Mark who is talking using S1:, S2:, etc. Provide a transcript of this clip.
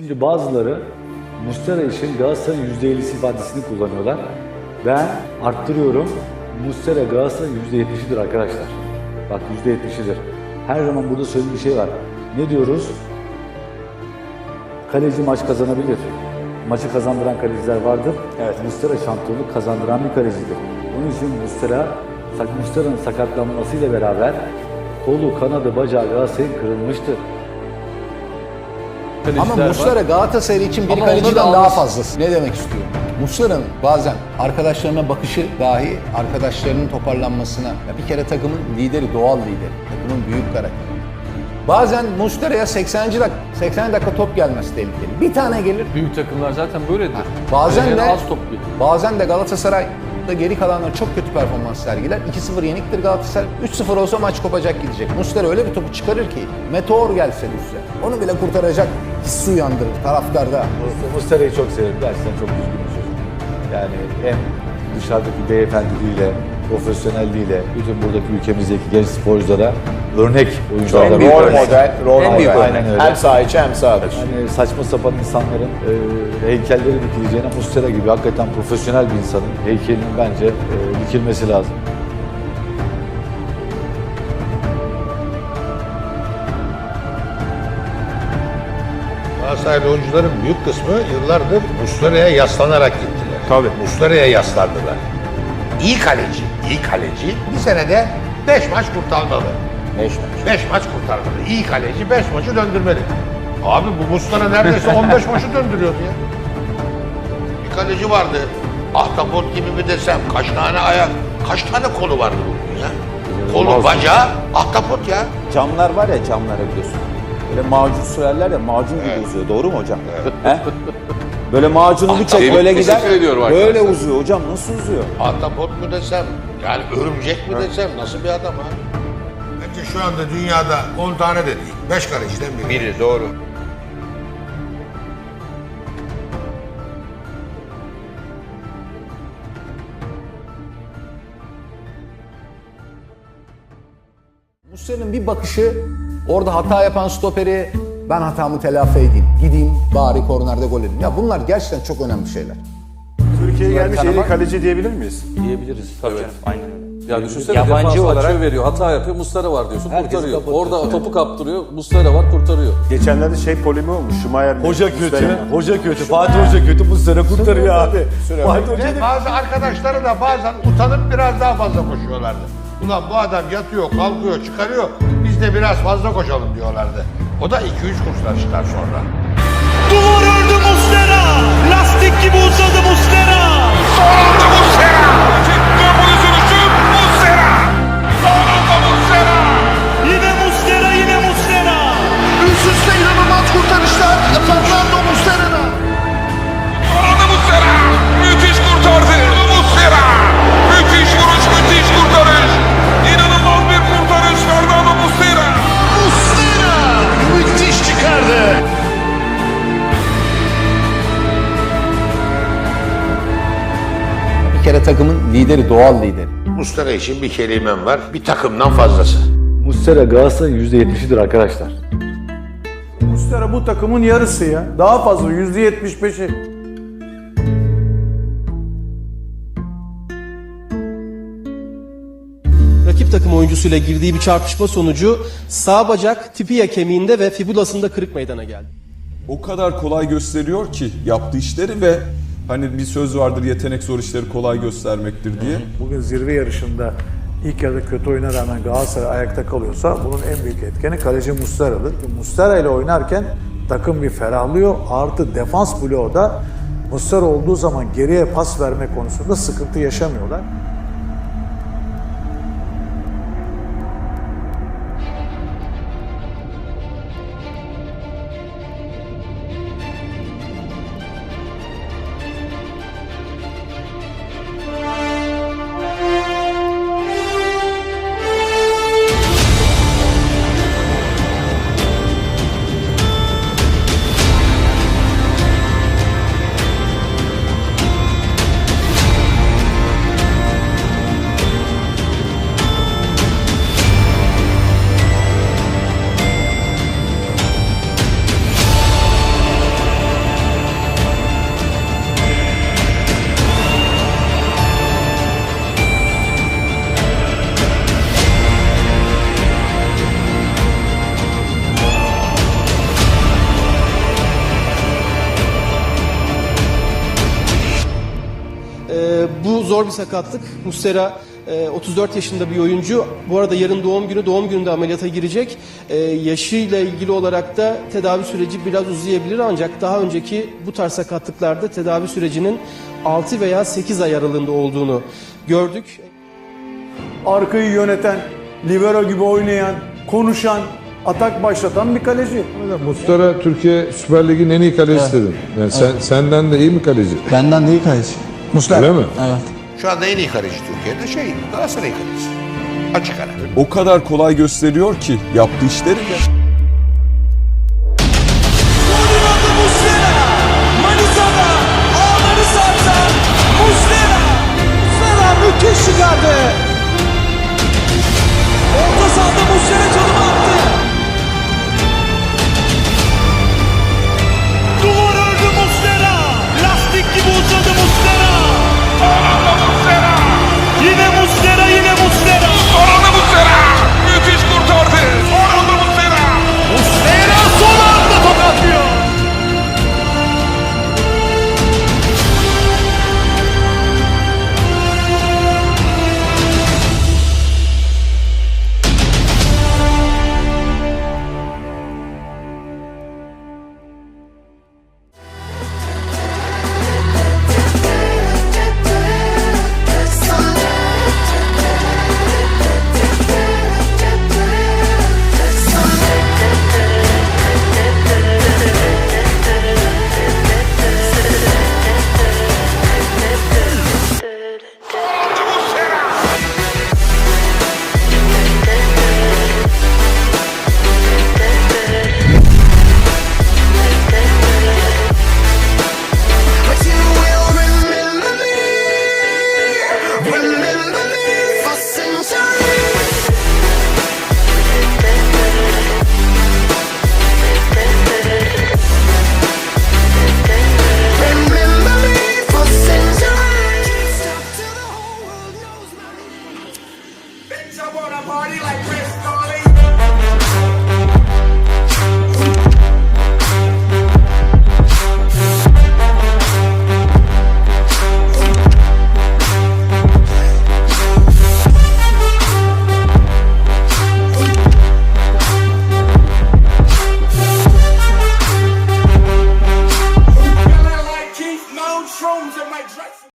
S1: Şimdi bazıları Mustera için Galatasaray'ın %50'si ifadesini kullanıyorlar. Ben arttırıyorum. Mustera Galatasaray'ın %70'idir arkadaşlar. Bak %70'idir. Her zaman burada söylediğim bir şey var. Ne diyoruz? Kaleci maç kazanabilir. Maçı kazandıran kaleciler vardır.
S2: Evet.
S1: Mustera şampiyonluk kazandıran bir kalecidir. Onun için Mustera, Mustera'nın sakatlanmasıyla beraber kolu, kanadı, bacağı Galatasaray'ın kırılmıştır.
S2: Ama
S3: var.
S2: Muslera Galatasaray için bir
S3: Ama
S2: kaleciden
S3: da
S2: daha fazlası. Ne demek istiyorum? Muslera'nın bazen arkadaşlarına bakışı dahi arkadaşlarının toparlanmasına, ya bir kere takımın lideri, doğal lideri, takımın büyük karakteri. Bazen Muslera'ya 80. dakika, 80 dakika top gelmesi tehlikeli. Bir tane gelir.
S3: Büyük takımlar zaten böyledir.
S2: Bazen
S3: Öyle
S2: de
S3: az top gelir.
S2: bazen de Galatasaray da geri kalanlar çok kötü performans sergiler. 2-0 yeniktir Galatasaray. 3-0 olsa maç kopacak gidecek. Muslera öyle bir topu çıkarır ki meteor gelse düşse. Onu bile kurtaracak hissi uyandırır taraftarda.
S1: Mustera'yı çok severim. Gerçekten çok düzgün bir. Yani hem dışarıdaki beyefendiliğiyle, profesyonelliğiyle, bütün buradaki ülkemizdeki genç sporculara örnek oyunculardan bir
S4: büyük
S1: tanesi.
S4: model, rol
S1: En büyük
S4: model.
S1: aynen öyle.
S4: Hem saha içi hem saha dışı.
S1: Yani saçma sapan insanların e, heykelleri dikileceğine Mustera gibi hakikaten profesyonel bir insanın heykelinin bence e, dikilmesi lazım.
S5: Galatasaraylı oyuncuların büyük kısmı yıllardır Muslera'ya yaslanarak gittiler.
S4: Tabii.
S5: Muslera'ya yaslandılar. İyi kaleci, iyi kaleci bir senede 5 maç kurtarmalı.
S4: 5 maç.
S5: 5 maç kurtarmalı. İyi kaleci 5 maçı döndürmeli. Abi bu Muslera neredeyse 15 maçı döndürüyordu ya. Bir kaleci vardı. Ahtapot gibi mi desem, kaç tane ayak, kaç tane kolu vardı bunun ya. Kolu, bacağı, ahtapot ya.
S4: Camlar var ya camlara biliyorsun. Böyle macun sürerler ya macun gibi uzuyor. Doğru mu hocam? He? Böyle macunu bir çek böyle gider.
S3: teşekkür ediyorum
S4: Böyle
S3: arkadaşlar.
S4: uzuyor hocam. Nasıl uzuyor?
S5: Ahtapot mu desem, yani örümcek mi desem nasıl bir adam abi? Şu anda dünyada 10 tane de değil, 5 kaleciden biri. Biri doğru.
S2: Muslera'nın bir bakışı orada hata yapan stoperi ben hatamı telafi edeyim. Gideyim bari kornerde gol edeyim. Ya bunlar gerçekten çok önemli şeyler.
S6: Türkiye'ye gelmiş en iyi kaleci diyebilir miyiz?
S1: Diyebiliriz.
S3: Tabii.
S6: Aynen öyle.
S3: Ya düşünsene
S6: Yabancı
S3: defans
S6: olarak-
S3: açıyor veriyor. Hata yapıyor. Mustara var diyorsun.
S1: Herkesi
S3: kurtarıyor.
S1: kapatıyor.
S3: Orada topu kaptırıyor. Mustara var kurtarıyor.
S6: Geçenlerde şey polemi olmuş. Schumacher mi?
S1: Hoca
S6: Muslera
S1: kötü,
S6: mı?
S1: hoca kötü, Fatih Hoca kötü, Mustera kurtarıyor abi. Fatih Hoca
S5: Ve bazı arkadaşları da bazen utanıp biraz daha fazla koşuyorlardı. Ulan bu adam yatıyor, kalkıyor, çıkarıyor. Biz de biraz fazla koşalım diyorlardı. O da 2-3 kurslar çıkar sonra.
S2: Kere takımın lideri, doğal lideri.
S5: Muslera için bir kelimem var. Bir takımdan fazlası.
S1: Mustera Galatasaray'ın %70'idir arkadaşlar.
S6: Muslera bu takımın yarısı ya. Daha fazla yüzde yetmiş beşi.
S7: Rakip takım oyuncusuyla girdiği bir çarpışma sonucu sağ bacak tibia kemiğinde ve fibulasında kırık meydana geldi.
S8: o kadar kolay gösteriyor ki yaptığı işleri ve hani bir söz vardır yetenek zor işleri kolay göstermektir diye.
S6: Bugün zirve yarışında ilk yarıda kötü oyuna rağmen Galatasaray ayakta kalıyorsa bunun en büyük etkeni kaleci Muslera'dır. Muslera ile oynarken takım bir ferahlıyor. Artı defans bloğu da Muslera olduğu zaman geriye pas verme konusunda sıkıntı yaşamıyorlar.
S7: Zor bir sakatlık. Muslera e, 34 yaşında bir oyuncu. Bu arada yarın doğum günü, doğum gününde ameliyata girecek. E, yaşıyla ilgili olarak da tedavi süreci biraz uzayabilir ancak daha önceki bu tarz sakatlıklarda tedavi sürecinin 6 veya 8 ay aralığında olduğunu gördük.
S6: Arkayı yöneten, libero gibi oynayan, konuşan, atak başlatan bir kaleci.
S9: Mustara Türkiye Süper Lig'in en iyi kalecisi dedin. Yani sen, senden de iyi mi kaleci?
S10: Benden değil kaleci. Muslera.
S9: Öyle mi?
S10: Evet.
S5: Şu anda en iyi kaleci Türkiye'de şey Galatasaray kalecisi. Açık ara.
S3: O kadar kolay gösteriyor ki yaptığı işleri de.